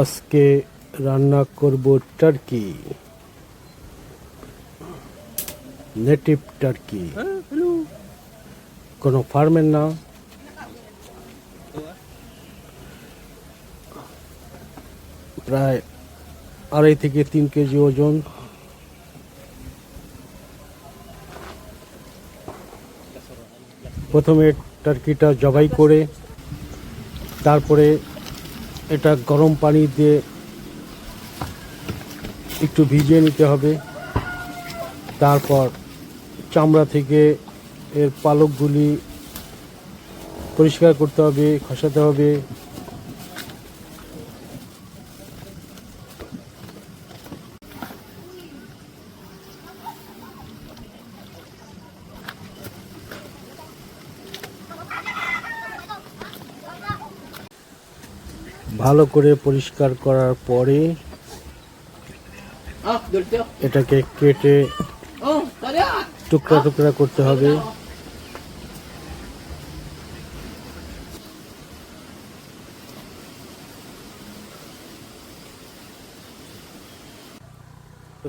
আজকে রান্না করব টার্কি নেটিভ টার্কি কোনো ফার্মের না প্রায় আড়াই থেকে তিন কেজি ওজন। প্রথমে টার্কিটা জবাই করে তারপরে এটা গরম পানি দিয়ে একটু ভিজিয়ে নিতে হবে। তারপর চামড়া থেকে এর পালকগুলি পরিষ্কার করতে হবে, খসাতে হবে। ভালো করে পরিষ্কার করার পরে এটাকে কেটে টুকরা টুকরা করতে হবে।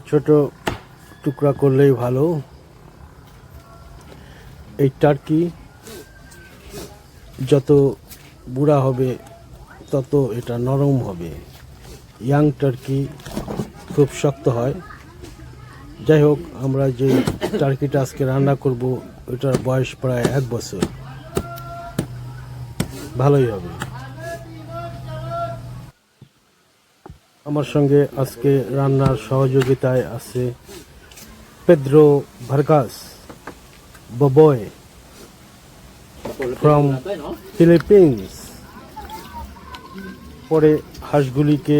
ছোট টুকরা করলেই ভালো। এই টার্কি যত বুড়া হবে তত এটা নরম হবে। ইয়াং টার্কি খুব শক্ত হয়। যাই হোক আমরা যে টার্কিটা আজকে রান্না করব ওটার বয়স প্রায় এক বছর। ভালোই হবে। আমার সঙ্গে আজকে রান্নার সহযোগিতায় আছে পেদ্রো ভার্গাস ববয় ফ্রম ফিলিপিন্স পরে হাঁসগুলিকে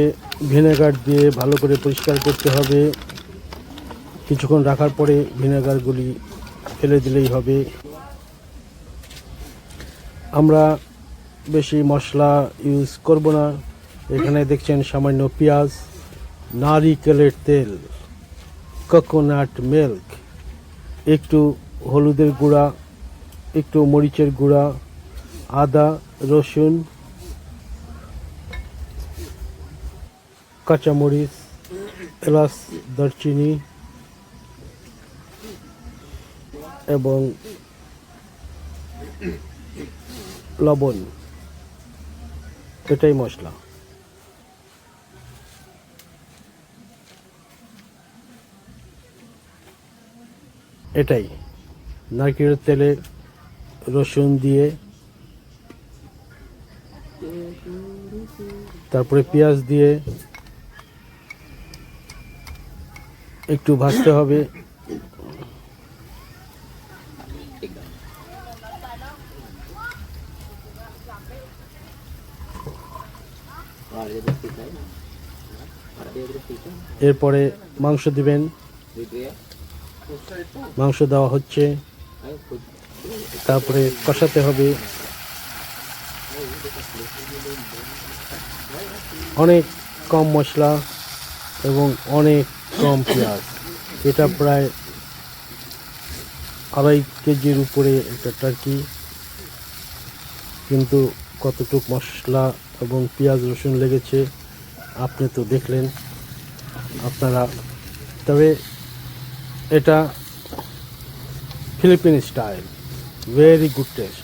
ভিনেগার দিয়ে ভালো করে পরিষ্কার করতে হবে। কিছুক্ষণ রাখার পরে ভিনেগারগুলি ফেলে দিলেই হবে। আমরা বেশি মশলা ইউজ করব না। এখানে দেখছেন সামান্য পেঁয়াজ, নারিকেলের তেল কোকোনাট মিল্ক একটু হলুদের গুঁড়া, একটু মরিচের গুঁড়া, আদা, রসুন কাঁচামরিচ, এলাচ, দারচিনি এবং লবণ। এটাই মশলা। এটাই। নারকেলের তেলে রসুন দিয়ে, তারপরে পেঁয়াজ দিয়ে একটু ভাজতে হবে? এরপরে মাংস দিবেন। মাংস দেওয়া হচ্ছে। তারপরে কষাতে হবে। অনেক কম মশলা এবং অনেক কম পেঁয়াজ। এটা প্রায় আড়াই কেজির উপরে একটা টার্কি কিন্তু কতটুক মশলা এবং পেঁয়াজ, রসুন লেগেছে, আপনি তো দেখলেন। আপনারা, তবে এটা Philippine style very good taste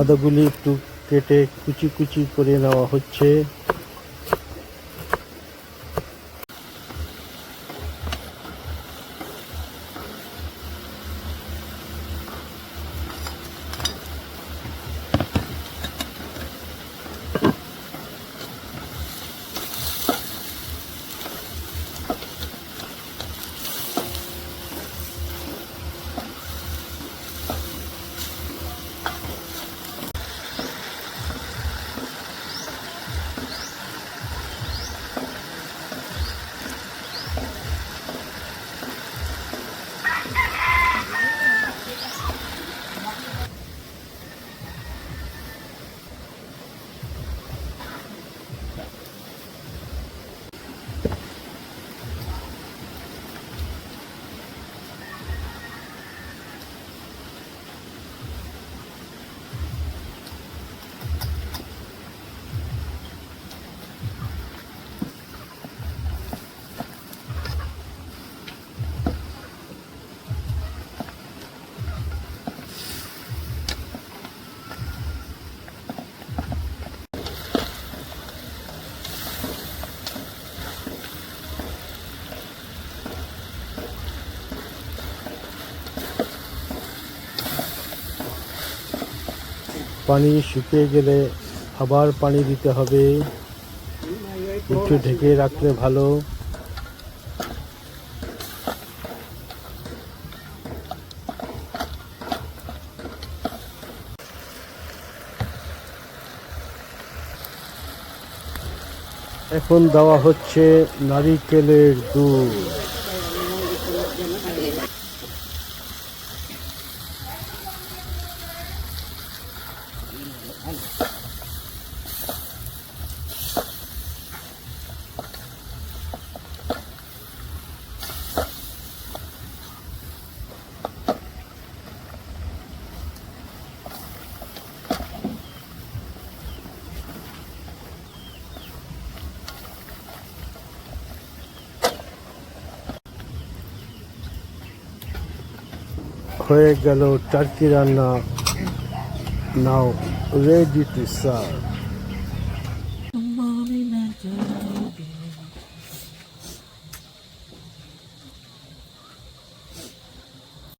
আদাগুলি একটু কেটে কুচি কুচি করে নেওয়া হচ্ছে। পানি শুকিয়ে গেলে আবার পানি দিতে হবে। একটু ঢেকে রাখলে ভালো। এখন দেওয়া হচ্ছে নারিকেলের দুধ। হয়ে গেল টার্কি রান্না। নাও রেডি টু সার্ভ